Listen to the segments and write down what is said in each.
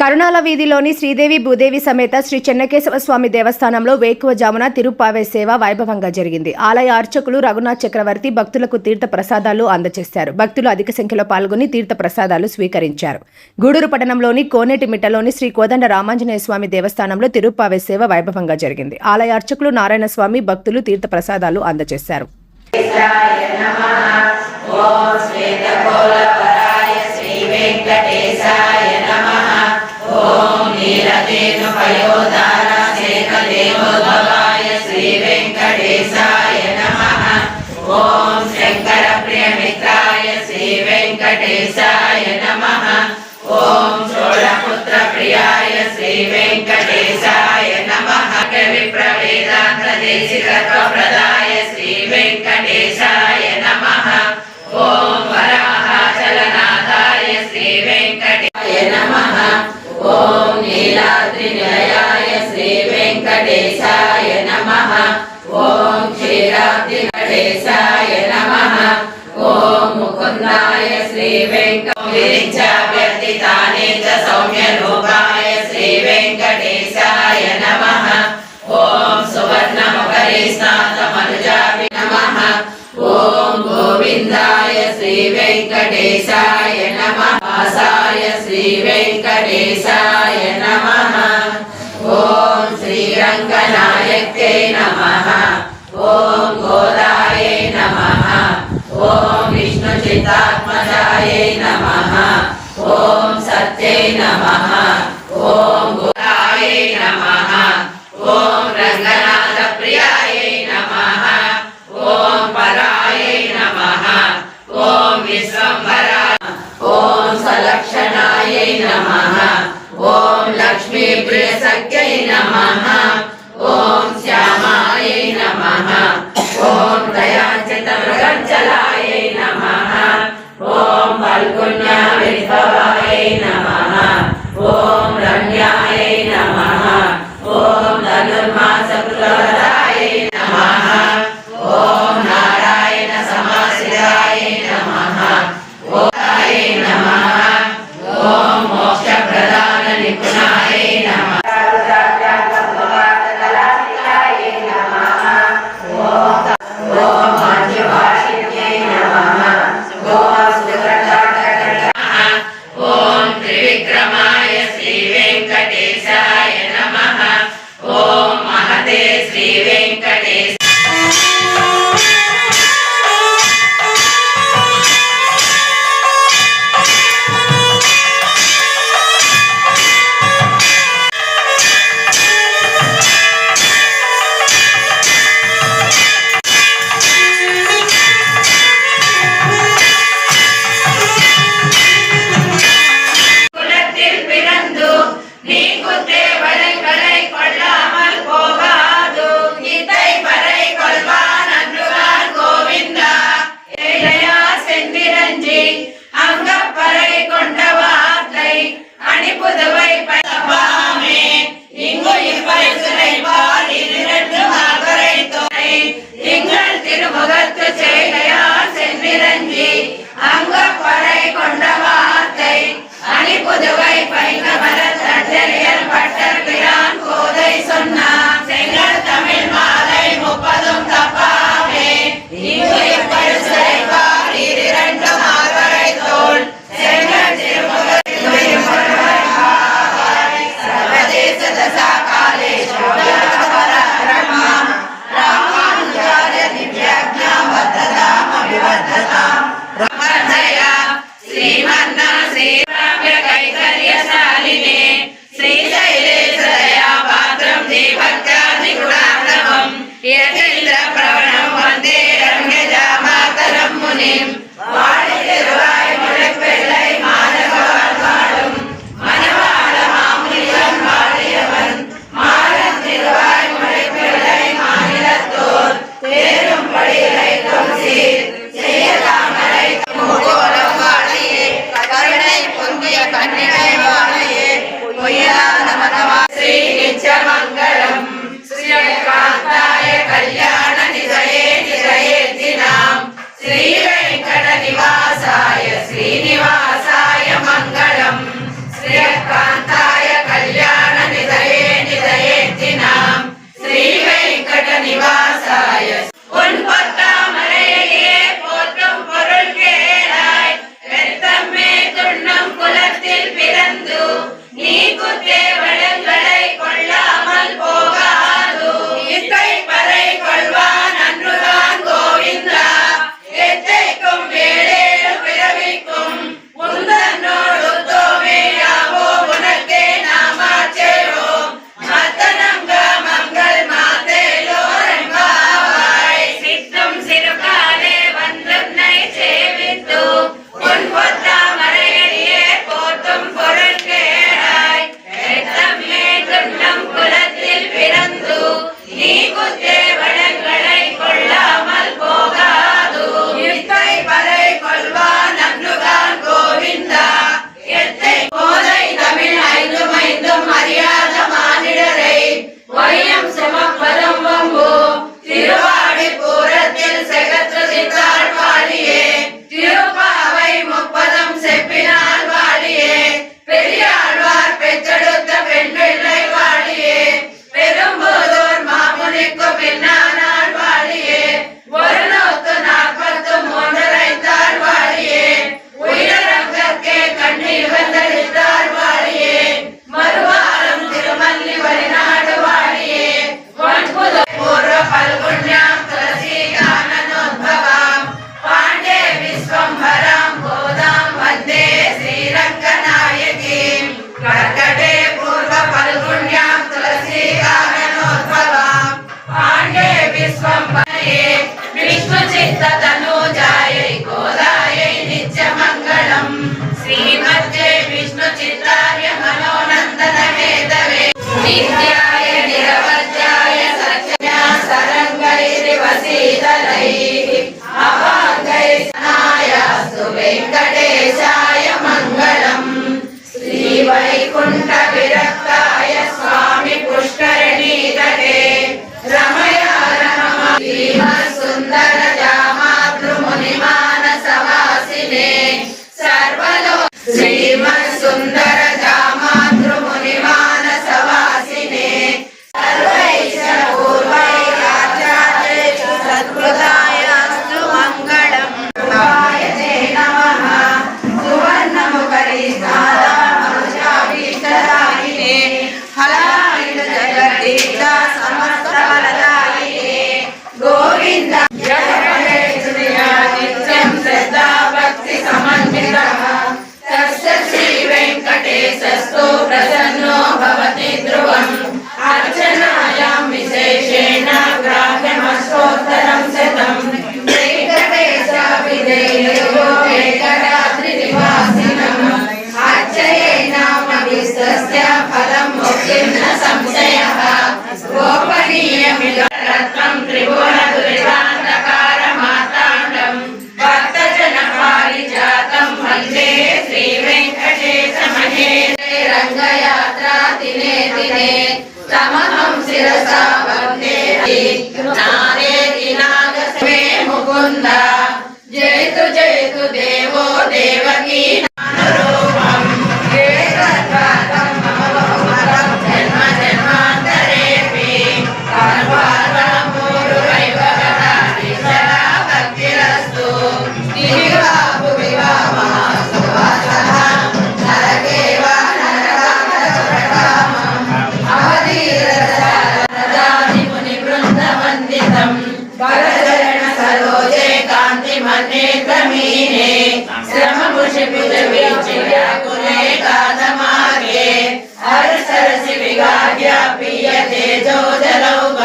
కరుణాల వీధిలోని శ్రీదేవి భూదేవి సమేత శ్రీ చెన్నకేశవ స్వామి దేవస్థానంలో వేకువజామున తిరుపావే సేవ వైభవంగా జరిగింది. ఆలయ అర్చకులు రఘునాథ్ చక్రవర్తి భక్తులకు తీర్థ ప్రసాదాలు అందజేశారు. భక్తులు అధిక సంఖ్యలో పాల్గొని తీర్థ ప్రసాదాలు స్వీకరించారు. గూడూరు పట్టణంలోని కోనేటి మిట్టలోని శ్రీ కోదండ రామాంజనేయ స్వామి దేవస్థానంలో తిరుపావే సేవ వైభవంగా జరిగింది. ఆలయ అర్చకులు నారాయణ స్వామి భక్తులు తీర్థ ప్రసాదాలు అందజేశారు. వెంకటేశాయ నమ. ఓం షోడపుత్ర ప్రియాయ శ్రీ వెంకటేశాయ నమ. కవి దేశికత్వ ప్రదాయ శ్రీ వెంకటేశాయ నమ. నటేశాయ నమ. ఓం ముకుందాయ శ్రీ వెంకటేశాభ్యర్థితానే చ సౌమ్య లోకాయ శ్రీ వెంకటేశాయ నమ. ఓం సువర్ణముఖరే స్నాతమనుజాభి నమ. ఓం గోవిందాయ శ్రీ వెంకటేశాయ నమ. వాసాయ శ్రీ వెంకటేశాయ నమ. ఓం శ్రీరంగనాయకే నమ. ఓం గోదాయై నమ ఓం విష్ణు చిత్తాత్మజాయై నమ ఓం సత్యై నమ ఓం గోదాయై నమ ఓం రంగనాథ ప్రియాయై నమ ఓం పరాయై నమ ఓం విశ్వంభరాయ ఓం సలక్షణాయై నమ ఓం ఓం good day. వెంకటేశాయ మంగళం శ్రీ వైకుంఠ విరక్తాయ స్వామి పుష్కరణీ తటే రమయ రమ సుందర సుందర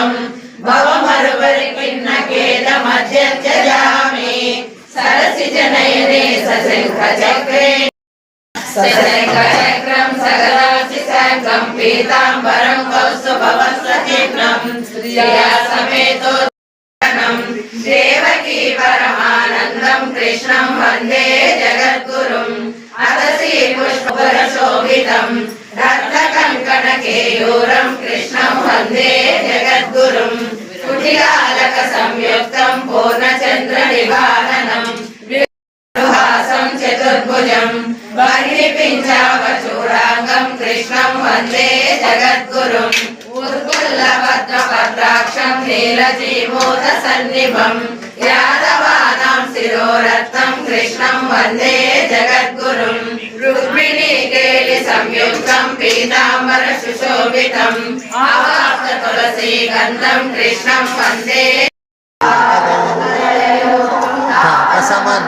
తాం భవమరుపరికిన్న కేదమధ్యజామి సరసి జనయనే సశంఖ చక్రే సశంఖ చక్రం సగరాచి శాంఖం కృష్ణం వందే జగద్గురుం అదసి పుష్పశోభితం నివారణం విహాసం చతుర్భుజం వర్ణిపించావచూడాంగం కృష్ణం వందే జగద్గురుం ఉత్పుల్లభద్రభద్రాక్షం నీలజీమోద సన్నిభం యాదవానాం శిరోరత్నం కృష్ణం వందే జగద్గురుం రుక్మిణీ కేలి సంయుక్తం పీతాంబర సుశోభితం ఆవాస తులసీ గంధం కృష్ణం వందే bersamaan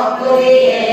no.